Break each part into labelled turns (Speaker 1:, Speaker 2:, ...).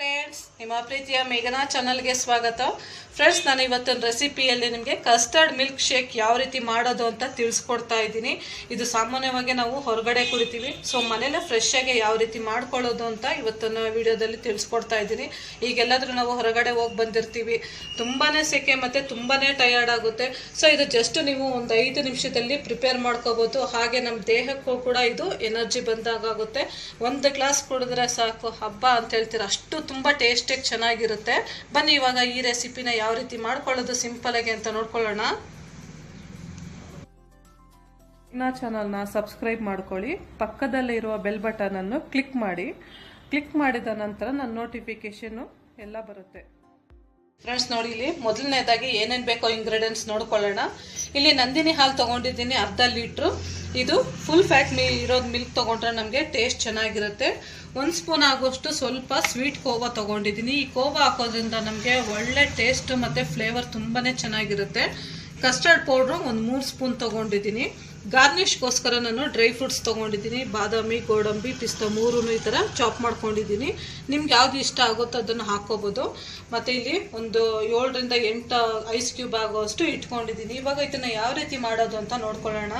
Speaker 1: Friends ನಿಮ್ಮ ಪ್ರೀತಿಯ ಮೇಘನಾ ಚಾನಲ್ಗೆ ಸ್ವಾಗತ. ಫ್ರೆಂಡ್ಸ್ ನಾನು ಇವತ್ತಿನ ರೆಸಿಪಿಯಲ್ಲಿ ನಿಮಗೆ ಕಸ್ಟರ್ಡ್ ಮಿಲ್ಕ್ ಶೇಕ್ ಯಾವ ರೀತಿ ಮಾಡೋದು ಅಂತ ತಿಳಿಸ್ಕೊಡ್ತಾ ಇದ್ದೀನಿ. ಇದು ಸಾಮಾನ್ಯವಾಗಿ ನಾವು ಹೊರಗಡೆ ಕುಡಿತೀವಿ. ಸೊ ಮನೇಲೆ ಫ್ರೆಶ್ ಯಾವ ರೀತಿ ಮಾಡ್ಕೊಳ್ಳೋದು ಅಂತ ಇವತ್ತಿನ ವಿಡಿಯೋದಲ್ಲಿ ತಿಳಿಸ್ಕೊಡ್ತಾ ಇದ್ದೀನಿ. ಈಗೆಲ್ಲಾದರೂ ನಾವು ಹೊರಗಡೆ ಹೋಗಿ ಬಂದಿರ್ತೀವಿ. ತುಂಬಾ ಸೆಕೆ ಮತ್ತು ತುಂಬಾನೇ ಟಯರ್ಡ್ ಆಗುತ್ತೆ. ಸೊ ಇದು ಜಸ್ಟ್ ನೀವು ಒಂದು ಐದು ನಿಮಿಷದಲ್ಲಿ ಪ್ರಿಪೇರ್ ಮಾಡ್ಕೋಬೋದು. ಹಾಗೆ ನಮ್ಮ ದೇಹಕ್ಕೂ ಕೂಡ ಇದು ಎನರ್ಜಿ ಬಂದಾಗುತ್ತೆ ಒಂದು ಗ್ಲಾಸ್ ಕುಡಿದ್ರೆ ಸಾಕು. ಹಬ್ಬ ಅಂತ ಹೇಳ್ತೀರ, ಅಷ್ಟು ತುಂಬ ಟೇಸ್ಟಿಗೆ ಚೆನ್ನಾಗಿರುತ್ತೆ. ಬನ್ನಿ ಇವಾಗ ಈ ರೆಸಿಪಿನ ಯಾವ ರೀತಿ ಮಾಡ್ಕೊಳ್ಳೋದು ಸಿಂಪಲ್ ಆಗಿ ಅಂತ ನೋಡ್ಕೊಳ್ಳೋಣ. ಇನ್ನ ಚಾನಲ್ನ ಸಬ್ಸ್ಕ್ರೈಬ್ ಮಾಡ್ಕೊಳ್ಳಿ. ಪಕ್ಕದಲ್ಲೇ ಇರುವ ಬೆಲ್ ಬಟನ್ ಅನ್ನು ಕ್ಲಿಕ್ ಮಾಡಿ. ಕ್ಲಿಕ್ ಮಾಡಿದ ನಂತರ ನನ್ನ ನೋಟಿಫಿಕೇಶನ್ ಎಲ್ಲ ಬರುತ್ತೆ. ಫ್ರೆಂಡ್ಸ್ ನೋಡಿ ಇಲ್ಲಿ ಮೊದಲನೇದಾಗಿ ಏನೇನು ಬೇಕೋ ಇಂಗ್ರೀಡಿಯೆಂಟ್ಸ್ ನೋಡ್ಕೊಳ್ಳೋಣ. ಇಲ್ಲಿ ನಂದಿನಿ ಹಾಲು ತೊಗೊಂಡಿದ್ದೀನಿ ಅರ್ಧ ಲೀಟ್ರು ಇದು ಫುಲ್ ಫ್ಯಾಟ್ ಮಿ ಇರೋದು ಮಿಲ್ಕ್ ತೊಗೊಂಡ್ರೆ ನಮಗೆ ಟೇಸ್ಟ್ ಚೆನ್ನಾಗಿರುತ್ತೆ. ಒಂದು ಸ್ಪೂನ್ ಆಗುವಷ್ಟು ಸ್ವಲ್ಪ ಸ್ವೀಟ್ ಕೋವಾ ತೊಗೊಂಡಿದ್ದೀನಿ. ಈ ಕೋವಾ ಹಾಕೋದ್ರಿಂದ ನಮಗೆ ಒಳ್ಳೆ ಟೇಸ್ಟ್ ಮತ್ತು ಫ್ಲೇವರ್ ತುಂಬಾ ಚೆನ್ನಾಗಿರುತ್ತೆ. ಕಸ್ಟರ್ಡ್ ಪೌಡ್ರು ಒಂದು ಮೂರು ಸ್ಪೂನ್ ತೊಗೊಂಡಿದ್ದೀನಿ. ಗಾರ್ನಿಷ್ಗೋಸ್ಕರ ನಾನು ಡ್ರೈ ಫ್ರೂಟ್ಸ್ ತೊಗೊಂಡಿದ್ದೀನಿ. ಬಾದಾಮಿ, ಗೋಡಂಬಿ, ಪಿಸ್ತಾ ಮೂರೂ ಈ ಥರ ಚಾಪ್ ಮಾಡ್ಕೊಂಡಿದ್ದೀನಿ. ನಿಮ್ಗೆ ಯಾವುದು ಇಷ್ಟ ಆಗುತ್ತೋ ಅದನ್ನು ಹಾಕ್ಕೋಬೋದು ಮತ್ತು ಇಲ್ಲಿ ಒಂದು ಏಳರಿಂದ ಎಂಟು ಐಸ್ ಕ್ಯೂಬ್ ಆಗೋಷ್ಟು ಇಟ್ಕೊಂಡಿದ್ದೀನಿ. ಇವಾಗ ಇದನ್ನು ಯಾವ ರೀತಿ ಮಾಡೋದು ಅಂತ ನೋಡ್ಕೊಳ್ಳೋಣ.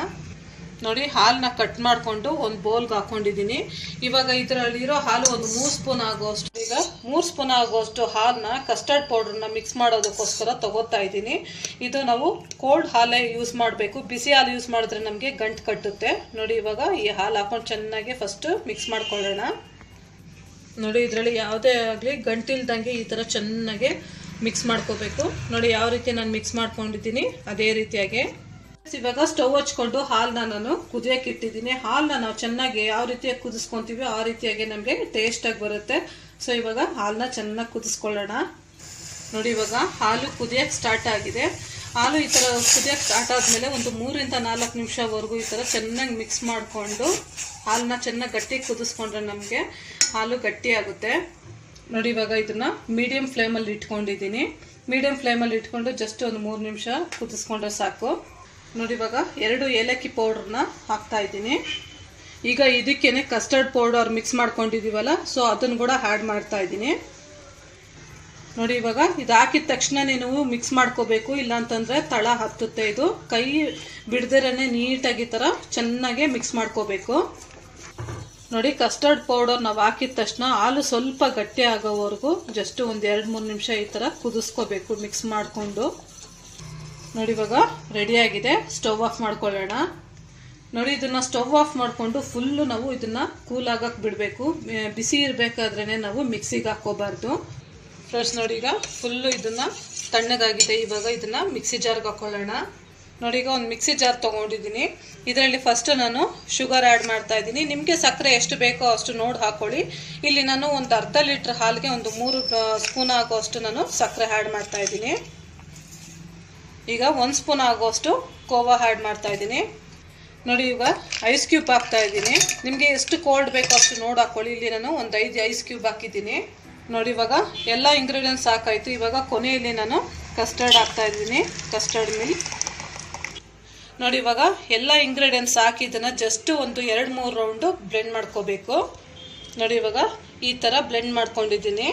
Speaker 1: ನೋಡಿ ಹಾಲನ್ನ ಕಟ್ ಮಾಡಿಕೊಂಡು ಒಂದು ಬೌಲ್ಗೆ ಹಾಕೊಂಡಿದ್ದೀನಿ ಇವಾಗ ಇದರಲ್ಲಿರೋ ಹಾಲು ಒಂದು ಮೂರು ಸ್ಪೂನ್ ಆಗೋಷ್ಟು, ಈಗ ಮೂರು ಸ್ಪೂನ್ ಆಗೋಷ್ಟು ಹಾಲನ್ನ ಕಸ್ಟರ್ಡ್ ಪೌಡ್ರನ್ನ ಮಿಕ್ಸ್ ಮಾಡೋದಕ್ಕೋಸ್ಕರ ತಗೋತಾ ಇದ್ದೀನಿ. ಇದು ನಾವು ಕೋಲ್ಡ್ ಹಾಲೇ ಯೂಸ್ ಮಾಡಬೇಕು. ಬಿಸಿ ಹಾಲು ಯೂಸ್ ಮಾಡಿದ್ರೆ ನಮಗೆ ಗಂಟು ಕಟ್ಟುತ್ತೆ. ನೋಡಿ, ಇವಾಗ ಈ ಹಾಲು ಹಾಕೊಂಡು ಚೆನ್ನಾಗಿ ಫಸ್ಟು ಮಿಕ್ಸ್ ಮಾಡ್ಕೊಳ್ಳೋಣ. ನೋಡಿ, ಇದರಲ್ಲಿ ಯಾವುದೇ ಆಗಲಿ ಗಂಟಿಲ್ದಂಗೆ ಈ ಥರ ಚೆನ್ನಾಗಿ ಮಿಕ್ಸ್ ಮಾಡ್ಕೋಬೇಕು. ನೋಡಿ, ಯಾವ ರೀತಿ ನಾನು ಮಿಕ್ಸ್ ಮಾಡ್ಕೊಂಡಿದ್ದೀನಿ, ಅದೇ ರೀತಿಯಾಗಿ. ಇವಾಗ ಸ್ಟವ್ ಹಚ್ಕೊಂಡು ಹಾಲನ್ನ ನಾನು ಕುದಿಯಕ್ಕೆ ಇಟ್ಟಿದ್ದೀನಿ. ಹಾಲ್ನ ನಾವು ಚೆನ್ನಾಗಿ ಯಾವ ರೀತಿಯಾಗಿ ಕುದಿಸ್ಕೊಂತೀವಿ ಆ ರೀತಿಯಾಗಿ ನಮಗೆ ಟೇಸ್ಟಾಗಿ ಬರುತ್ತೆ. ಸೊ ಇವಾಗ ಹಾಲನ್ನ ಚೆನ್ನಾಗಿ ಕುದಿಸ್ಕೊಳ್ಳೋಣ. ನೋಡಿ, ಇವಾಗ ಹಾಲು ಕುದಿಯಕ್ಕೆ ಸ್ಟಾರ್ಟ್ ಆಗಿದೆ. ಹಾಲು ಈ ಥರ ಕುದಿಯಕ್ಕೆ ಸ್ಟಾರ್ಟ್ ಆದಮೇಲೆ ಒಂದು ಮೂರಿಂದ ನಾಲ್ಕು ನಿಮಿಷವರೆಗೂ ಈ ಥರ ಚೆನ್ನಾಗಿ ಮಿಕ್ಸ್ ಮಾಡಿಕೊಂಡು ಹಾಲನ್ನ ಚೆನ್ನಾಗಿ ಗಟ್ಟಿ ಕುದಿಸ್ಕೊಂಡ್ರೆ ನಮಗೆ ಹಾಲು ಗಟ್ಟಿ ಆಗುತ್ತೆ. ನೋಡಿ, ಇವಾಗ ಇದನ್ನು ಮೀಡಿಯಂ ಫ್ಲೇಮಲ್ಲಿ ಇಟ್ಕೊಂಡಿದ್ದೀನಿ. ಮೀಡಿಯಂ ಫ್ಲೇಮಲ್ಲಿ ಇಟ್ಕೊಂಡು ಜಸ್ಟ್ ಒಂದು ಮೂರು ನಿಮಿಷ ಕುದಿಸ್ಕೊಂಡ್ರೆ ಸಾಕು. ನೋಡಿ ಇವಾಗ ಎರಡು ಏಲಕ್ಕಿ ಪೌಡ್ರನ್ನ ಹಾಕ್ತಾ ಇದ್ದೀನಿ. ಈಗ ಇದಕ್ಕೇನೆ ಕಸ್ಟರ್ಡ್ ಪೌಡರ್ ಮಿಕ್ಸ್ ಮಾಡ್ಕೊಂಡಿದ್ದೀವಲ್ಲ ಸೊ ಅದನ್ನು ಕೂಡ ಆ್ಯಡ್ ಮಾಡ್ತಾ ಇದ್ದೀನಿ. ನೋಡಿ ಇವಾಗ ಇದು ಹಾಕಿದ ತಕ್ಷಣ ನೀವು ಮಿಕ್ಸ್ ಮಾಡ್ಕೋಬೇಕು, ಇಲ್ಲಾಂತಂದರೆ ತಳ ಹತ್ತುತ್ತೆ ಇದು. ಕೈ ಬಿಡ್ದಿರೇ ನೀಟಾಗಿ ಥರ ಚೆನ್ನಾಗೆ ಮಿಕ್ಸ್ ಮಾಡ್ಕೋಬೇಕು. ನೋಡಿ ಕಸ್ಟರ್ಡ್ ಪೌಡರ್ ನಾವು ಹಾಕಿದ ತಕ್ಷಣ ಹಾಲು ಸ್ವಲ್ಪ ಗಟ್ಟಿ ಆಗೋವರೆಗೂ ಜಸ್ಟ್ ಒಂದು ಎರಡು ಮೂರು ನಿಮಿಷ ಈ ಥರ ಕುದಿಸ್ಕೋಬೇಕು ಮಿಕ್ಸ್ ಮಾಡಿಕೊಂಡು. ನೋಡಿ ಇವಾಗ ರೆಡಿಯಾಗಿದೆ ಸ್ಟವ್ ಆಫ್ ಮಾಡ್ಕೊಳ್ಳೋಣ. ನೋಡಿ ಇದನ್ನು ಸ್ಟವ್ ಆಫ್ ಮಾಡಿಕೊಂಡು ಫುಲ್ಲು ನಾವು ಇದನ್ನು ಕೂಲ್ ಆಗಕ್ಕೆ ಬಿಡಬೇಕು. ಬಿಸಿ ಇರಬೇಕಾದ್ರೇ ನಾವು ಮಿಕ್ಸಿಗೆ ಹಾಕ್ಕೋಬಾರ್ದು. ಫ್ರೆಶ್ ನೋಡಿ ಈಗ ಫುಲ್ಲು ಇದನ್ನು ತಣ್ಣಗಾಗಿದೆ. ಇವಾಗ ಇದನ್ನು ಮಿಕ್ಸಿ ಜಾರ್ಗೆ ಹಾಕ್ಕೊಳ್ಳೋಣ. ನೋಡಿ ಈಗ ಒಂದು ಮಿಕ್ಸಿ ಜಾರ್ ತೊಗೊಂಡಿದ್ದೀನಿ. ಇದರಲ್ಲಿ ಫಸ್ಟ್ ನಾನು ಶುಗರ್ ಆ್ಯಡ್ ಮಾಡ್ತಾ ಇದ್ದೀನಿ. ನಿಮಗೆ ಸಕ್ಕರೆ ಎಷ್ಟು ಬೇಕೋ ಅಷ್ಟು ನೋಡಿ ಹಾಕೊಳ್ಳಿ. ಇಲ್ಲಿ ನಾನು ಒಂದು ಅರ್ಧ ಲೀಟ್ರ್ ಹಾಲಿಗೆ ಒಂದು ಮೂರು ಸ್ಪೂನ್ ಆಗೋಷ್ಟು ನಾನು ಸಕ್ಕರೆ ಆ್ಯಡ್ ಮಾಡ್ತಾ ಇದ್ದೀನಿ. ಈಗ ಒಂದು ಸ್ಪೂನ್ ಆಗೋಷ್ಟು ಕೋವಾ ಮಾಡ್ತಾ ಇದ್ದೀನಿ. ನೋಡಿ ಈಗ ಐಸ್ ಕ್ಯೂಬ್ ಹಾಕ್ತಾ ಇದ್ದೀನಿ. ನಿಮಗೆ ಎಷ್ಟು ಕೋಲ್ಡ್ ಬೇಕೋ ಅಷ್ಟು ನೋಡಿ ಹಾಕೊಳ್ಳಿ. ಇಲ್ಲಿ ನಾನು ಒಂದು ಐದು ಐಸ್ ಕ್ಯೂಬ್ ಹಾಕಿದ್ದೀನಿ. ನೋಡಿ, ಇವಾಗ ಎಲ್ಲ ಇಂಗ್ರೀಡಿಯೆಂಟ್ಸ್ ಹಾಕಾಯಿತು. ಇವಾಗ ಕೊನೆಯಲ್ಲಿ ನಾನು ಕಸ್ಟರ್ಡ್ ಹಾಕ್ತಾ ಇದ್ದೀನಿ. ಕಸ್ಟರ್ಡ್ ಮಿಲ್ಕ್ ನೋಡಿ, ಇವಾಗ ಎಲ್ಲ ಇಂಗ್ರೀಡಿಯೆಂಟ್ಸ್ ಹಾಕಿ ಇದನ್ನು ಜಸ್ಟ್ ಒಂದು ಎರಡು ಮೂರು ರೌಂಡು ಬ್ಲೆಂಡ್ ಮಾಡ್ಕೋಬೇಕು. ನೋಡಿ, ಇವಾಗ ಈ ಥರ ಬ್ಲೆಂಡ್ ಮಾಡ್ಕೊಂಡಿದ್ದೀನಿ.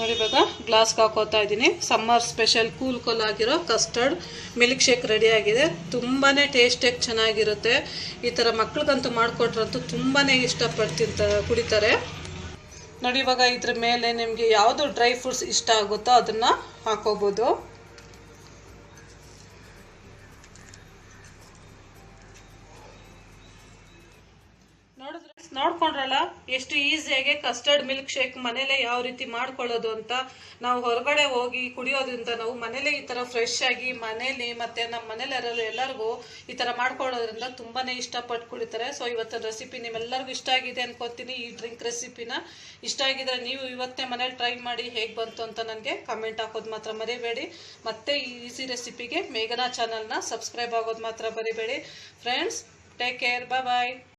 Speaker 1: ನೋಡಿ ಇವಾಗ ಗ್ಲಾಸ್ಗೆ ಹಾಕೋತಾ ಇದ್ದೀನಿ. ಸಮ್ಮರ್ ಸ್ಪೆಷಲ್ ಕೂಲ್ ಕೂಲ್ ಆಗಿರೋ ಕಸ್ಟರ್ಡ್ ಮಿಲ್ಕ್ ಶೇಕ್ ರೆಡಿ ಆಗಿದೆ. ತುಂಬಾ ಟೇಸ್ಟಿಯಾಗಿ ಚೆನ್ನಾಗಿರುತ್ತೆ. ಈ ಥರ ಮಕ್ಳಿಗಂತೂ ಮಾಡಿಕೊಟ್ರಂತೂ ತುಂಬಾ ಇಷ್ಟಪಟ್ಟು ಕುಡಿತಾರೆ. ನೋಡಿ, ಇವಾಗ ಇದ್ರ ಮೇಲೆ ನಿಮಗೆ ಯಾವುದು ಡ್ರೈ ಫ್ರೂಟ್ಸ್ ಇಷ್ಟ ಆಗುತ್ತೋ ಅದನ್ನು ಹಾಕೋಬೋದು. ನೋಡ್ಕೊಂಡ್ರಲ್ಲ, ಎಷ್ಟು ಈಸಿಯಾಗಿ ಕಸ್ಟರ್ಡ್ ಮಿಲ್ಕ್ ಶೇಕ್ ಮನೇಲೆ ಯಾವ ರೀತಿ ಮಾಡ್ಕೊಳ್ಳೋದು ಅಂತ ನಾವು ಹೊರಗಡೆ ಹೋಗಿ ಕುಡಿಯೋದ್ರಿಂದ ನಾವು ಮನೇಲೆ ಈ ಥರ ಫ್ರೆಶ್ ಆಗಿ ಮನೇಲಿ ಮತ್ತು ನಮ್ಮ ಮನೇಲಿ ಎಲ್ಲರಿಗೂ ಈ ಥರ ಮಾಡ್ಕೊಳ್ಳೋದ್ರಿಂದ ತುಂಬಾ ಇಷ್ಟಪಟ್ಟು ಕುಡಿತಾರೆ ಸೊ ಇವತ್ತಿನ ರೆಸಿಪಿ ನಿಮ್ಮೆಲ್ಲರಿಗೂ ಇಷ್ಟ ಆಗಿದೆ ಅನ್ಕೋತೀನಿ. ಈ ಡ್ರಿಂಕ್ ರೆಸಿಪಿನ ಇಷ್ಟ ಆಗಿದ್ರೆ ನೀವು ಇವತ್ತೇ ಮನೇಲಿ ಟ್ರೈ ಮಾಡಿ ಹೇಗೆ ಬಂತು ಅಂತ ನನಗೆ ಕಮೆಂಟ್ ಹಾಕೋದು ಮಾತ್ರ ಮರಿಬೇಡಿ. ಮತ್ತೆ ಈ ಈಸಿ ರೆಸಿಪಿಗೆ ಮೇಘನಾ ಚಾನಲ್ನ ಸಬ್ಸ್ಕ್ರೈಬ್ ಆಗೋದು ಮಾತ್ರ ಬರಿಬೇಡಿ ಫ್ರೆಂಡ್ಸ್ ಟೇಕ್ ಕೇರ್ ಬಾಯ್